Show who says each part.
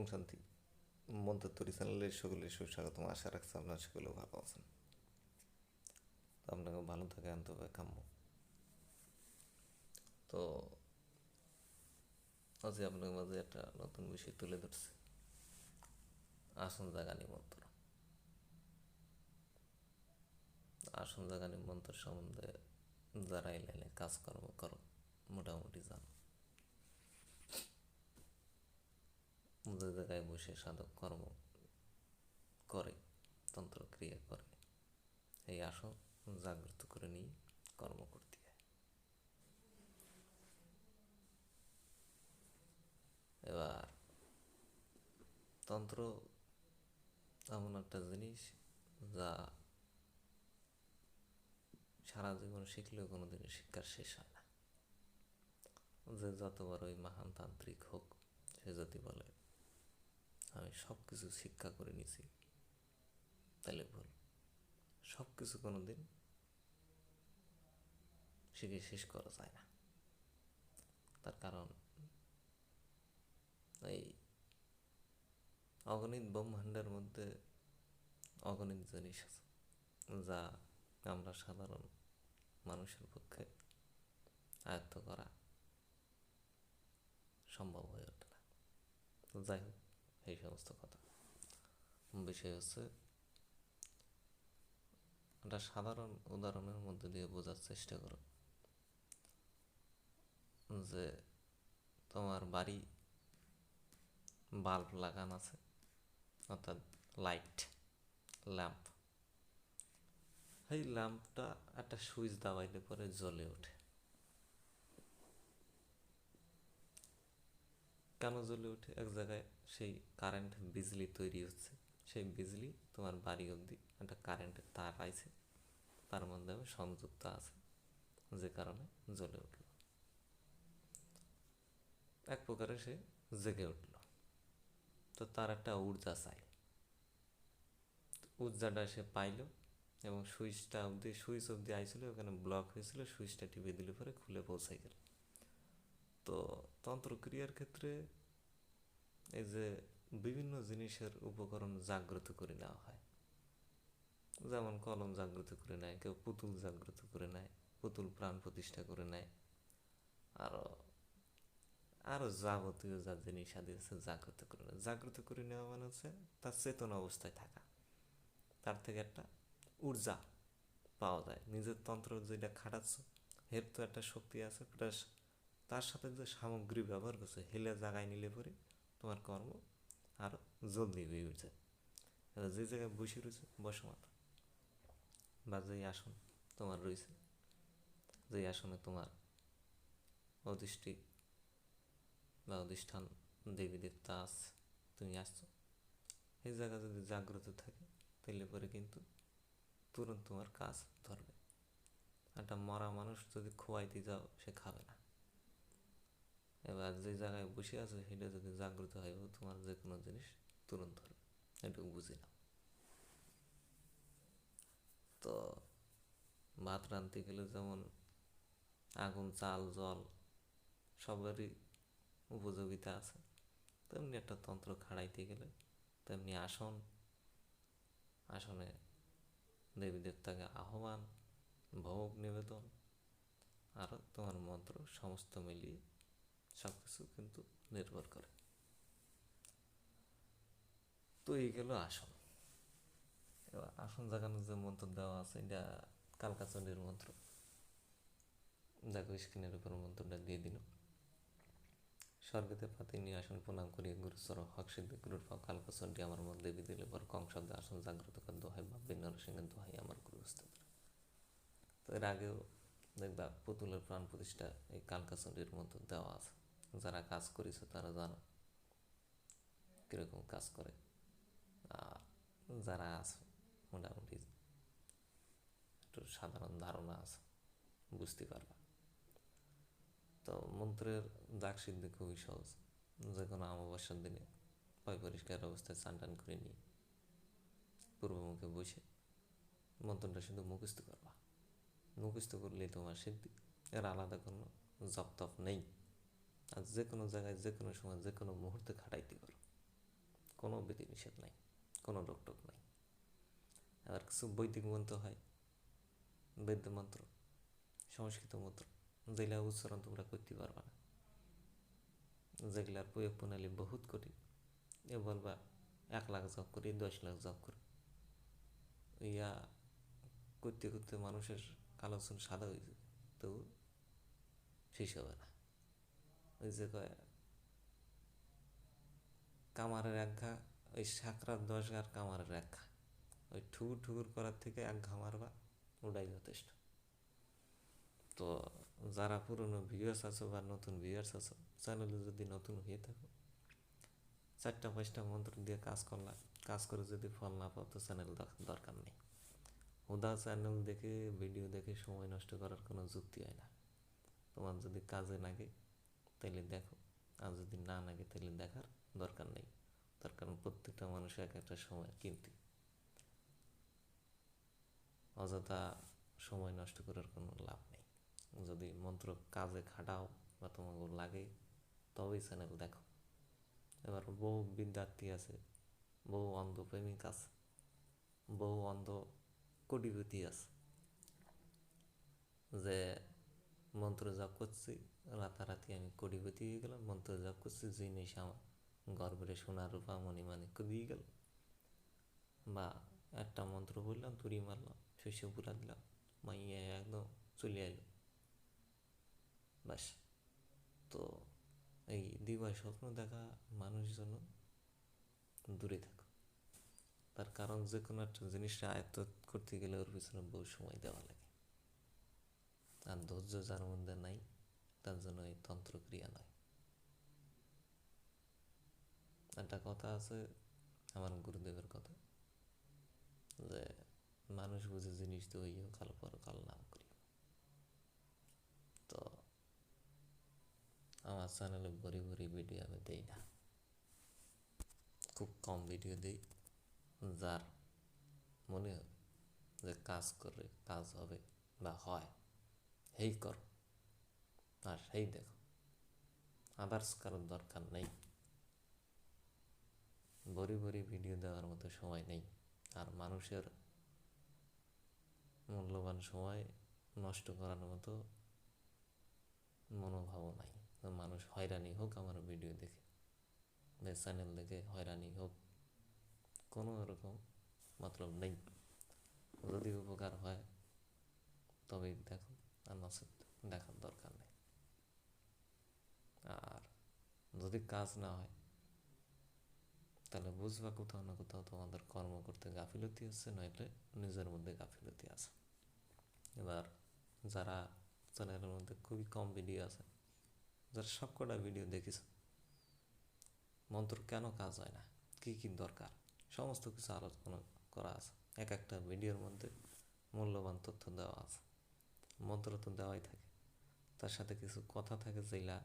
Speaker 1: ওং শান্তি। মন্ত্র তরি চ্যানেলের সকলে সুস্বাগতম। আশা রাখছি আপনারা সকলে ভালো আছেন। আপনাকে ভালো থাকে আনতে হবে কাম্য তো আজ আপনার মাঝে একটা নতুন বিষয় তুলে ধরছি। আসন জাগা নিমন্ত্রণ। আসন জাগা নিমন্ত্রণ সম্বন্ধে যারা এই লাইনে কাজকর্ম করো, মোটামুটি জানো। যে জায়গায় বসে সাধক কর্ম করে, তন্ত্রক্রিয়া করে। এই আসন জাগ্রত করে নিয়ে কর্ম করতে। হয় এবার, তন্ত্র এমন একটা জিনিস যা সারা জীবন শিখলেও কোনোদিনও শিক্ষার শেষ হয় না। যে যতবার ওই মহান তান্ত্রিক হোক, সে যদি বলে আমি সব কিছু শিক্ষা করে নিছি তাহলে ভুল সব কিছু কোনো দিন শিখে শেষ করা যায় না। তার কারণ এই অগণিত ব্রহ্মাণ্ডের মধ্যে অগণিত জিনিস আছে, যা আমরা সাধারণ মানুষের পক্ষে আয়ত্ত করা সম্ভব হয়ে ওঠে না। যাই হোক এই সমস্ত কথা। বিষয় হচ্ছে, একটা সাধারণ উদাহরণের মধ্যে দিয়ে বোঝার চেষ্টা করো। যে তোমার বাড়ি বাল্ব লাগানো আছে, অর্থাৎ লাইট, ল্যাম্প। এই ল্যাম্পটা একটা সুইচ দাবাইলে পরে জ্বলে ওঠে। কেন জ্বলে ওঠে? এক জায়গায় সেই কারেন্ট বিজলি তৈরি হচ্ছে, সেই বিজলি তোমার বাড়ি অবধি একটা কারেন্টের তার আইছে তার মাধ্যমে সংযুক্ত আছে, যে কারণে জ্বলে উঠল। এক প্রকারে সে জেগে উঠল। তো তার একটা ঊর্জা চাই। ঊর্জাটা সে পাইল এবং সুইচটা অবধি, সুইচ অবধি আইছিল, ওখানে ব্লক হয়েছিল, সুইচটা টিপে দিলে পরে খুলে পৌঁছাই গেল। তো তন্ত্রক্রিয়ার ক্ষেত্রে এই যে বিভিন্ন জিনিসের উপকরণ জাগ্রত করে নেওয়া হয়। যেমন কলম জাগ্রত করে নেয়, কেউ পুতুল জাগ্রত করে নেয়, পুতুল প্রাণ প্রতিষ্ঠা করে নেয় আরও আরও যাবতীয় যা জিনিস আদি আছে জাগ্রত করে নেয়। জাগ্রত করে নেওয়া মানে হচ্ছে তার চেতন অবস্থায় থাকা। তার থেকে একটা ঊর্জা পাওয়া যায়। নিজের তন্ত্র যেটা খাটাচ্ছ এর তো একটা শক্তি আছে প্লাস তার সাথে যে সামগ্রী ব্যবহার করছে, হেলে জাগায় নিলে পরে তোমার কর্ম আরও জলদি হয়ে উঠছে। যে জায়গায় বসে রয়েছে, বসো মাথা বা যেই আসন তোমার রয়েছে, যেই আসনে তোমার অধিষ্ঠিক বা অধিষ্ঠান দেবী দেবতা আছে তুমি আসছো, এই জায়গা যদি জাগ্রত থাকে, তাহলে পরে কিন্তু তুরন্ত তোমার কাজ ধরবে। একটা মরা মানুষ যদি খোয়াইতে যাও, সে খাবে না। এবার যে জায়গায় বসে আছে, সেটা যদি জাগ্রত হয় তোমার যে কোনো জিনিস তুরন্ত ধরবে এটুকু বুঝি না তো ভাত রাঁধতে গেলে যেমন আগুন, চাল, জল সবারই উপযোগিতা আছে, তেমনি একটা তন্ত্র খাড়াইতে গেলে, তেমনি আসন, আসনে দেবী দেবতাকে আহ্বান, ভোগ নিবেদন, আর তোমার মন্ত্র সমস্ত মিলিয়ে সব কিছু কিন্তু নির্ভর করে। তো এই গেল আসন। এবার আসন জাগানোর যে মন্ত্র দেওয়া আছে, এটা কালকাচণ্ডীর মন্ত্র। দেখো স্ক্রিনের উপর মন্ত্রটা দিয়ে দিল। স্বর্গতে পাতি নিয়ে আসন প্রণাম করিয়া গুরুচর হক সিদ্ধি গুরুর পা কালকাচণ্ডী আমার মধ্যে দিলে পর শব্দে আসন জাগ্রত কর, দোহাই বা নরসিংহের দোহাই আমার গুরু উস্তাদ তো এর আগেও দেখবা পুতুলের প্রাণ প্রতিষ্ঠা এই কালকাচণ্ডীর মন্ত্র দেওয়া আছে। যারা কাজ করেছে, তারা জানো কীরকম কাজ করে। আর যারা আছে, মোটামুটি একটু সাধারণ ধারণা আছে, বুঝতে পারবা। তো মন্ত্রের দাগ সিদ্ধি খুবই সহজ। যে কোনো অমাবস্যার দিনে পয় পরিষ্কার অবস্থায় চান টান করে নিয়ে পূর্বমুখে বসে মন্ত্রটা শুধু মুখস্থ করবা। মুখস্থ করলেই তোমার সিদ্ধি। এর আলাদা কোনো জপ তপ নেই। আর যে কোনো জায়গায়, যে কোনো সময়, যে কোনো মুহূর্তে খাটাইতে পারো। কোনো বিধিনিষেধ নাই, কোনো রোকটোক নাই। আবার কিছু বৈদিক মন্ত্র হয় বৈদ্য মন্ত্র, সংস্কৃত মন্ত্র, যেগুলা উচ্চারণ তোমরা করতে পারবা না। যেগুলার প্রয়োগ প্রণালী বহুত কঠিন। এ বলবা, এক লাখ জব করি, দশ লাখ জব করি। ইয়া করতে করতে মানুষের কালো চুল সাদা হয়ে যাবে, তবু শেষ হবে না। ওই যে কয়, কামারের এক ঘা, ওই সাকরার দশ ঘার কামারের এক ঘা। ওই ঠুকুর ঠুকুর করার থেকে এক ঘা মারবা, ওটাই যথেষ্ট। তো যারা পুরনো ভিউয়ার্স আছো বা নতুন ভিউয়ার্স আছো চ্যানেলে যদি নতুন হয়ে থাকো, চারটা পাঁচটা মন্ত্র দিয়ে কাজ করলা, কাজ করে যদি ফল না পাও তো চ্যানেল দরকার নেই। হুদা চ্যানেল দেখে ভিডিও দেখে সময় নষ্ট করার কোনো যুক্তি হয় না। তোমার যদি কাজে লাগে তাহলে দেখো, আর যদি না লাগে তাহলে দেখার দরকার নেই। তার কারণ প্রত্যেকটা মানুষের এক একটা সময় কিনতে অযথা সময় নষ্ট করার কোনো লাভ নেই। যদি মন্ত্র কাজে খাটাও বা তোমাকে লাগে, তবেই চ্যানেল দেখো। এবার বহু বিদ্যার্থী আছে, বহু অন্ধ প্রেমিক আছে, বহু অন্ধ কোটিপতি আছে, যে মন্ত্র জপ করছি, রাতারাতি আমি কোটিপতি হয়ে গেলাম, মন্ত্র জপ করছি জিনিস আমার গর্বের সোনা রূপা মণি মানিক্য দিয়ে গেল। বা একটা মন্ত্র বললাম তুড়ি মারলাম, শস্য পুরা দিলাম, মাইয়া একদম চলে এলো ব্যাস। তো এই দিবায় স্বপ্ন দেখা মানুষ যেন দূরে থাকো তার কারণ যে কোনো একটা জিনিসটা আয়ত্ত করতে গেলে ওর পিছনে বহু সময় দেওয়া লাগে। আর ধৈর্য যার মধ্যে নাই, তার জন্য এই তন্ত্রক্রিয়া নয় একটা কথা আছে আমার গুরুদেবের কথা, যে মানুষ বুঝে জিনিস তো হইও কাল পর কাল নাম করি। তো আমার চ্যানেলে ভরি ভরি ভিডিও আমি দিই না। খুব কম ভিডিও দিই, যার মনে হবে যে কাজ করে, কাজ হবে বা হয়। হেই করো আর সেই দেখো আদার্স কারোর দরকার নেই ভরি ভরি ভিডিও দেওয়ার মতো সময় নেই আর মানুষের মূল্যবান সময় নষ্ট করার মতো মনোভাবও নাই মানুষ হয়রানি হোক আমার ভিডিও দেখে চ্যানেল দেখে হয়রানি হোক কোনো রকম মতলব নেই যদি উপকার হয় তবেই দেখো আর নচেত দেখার দরকার নেই। আর যদি কাজ না হয়, তাহলে বুঝবা কোথাও না কোথাও তোমাদের কর্ম করতে গাফিলতি হচ্ছে নইলে নিজের মধ্যে গাফিলতি আছে। এবার যারা চ্যানেলের মধ্যে খুবই কম ভিডিও আছে, যারা সব কটা ভিডিও দেখিস, মন্ত্র কেন কাজ হয় না? কি কি দরকার? সমস্ত কিছু আলোচনা করা আছে। এক একটা ভিডিওর মধ্যে মূল্যবান তথ্য দেওয়া আছে। মন্ত্র তো দেওয়াই থাকে। তার সাথে কিছু কথা থাকে যেগুলা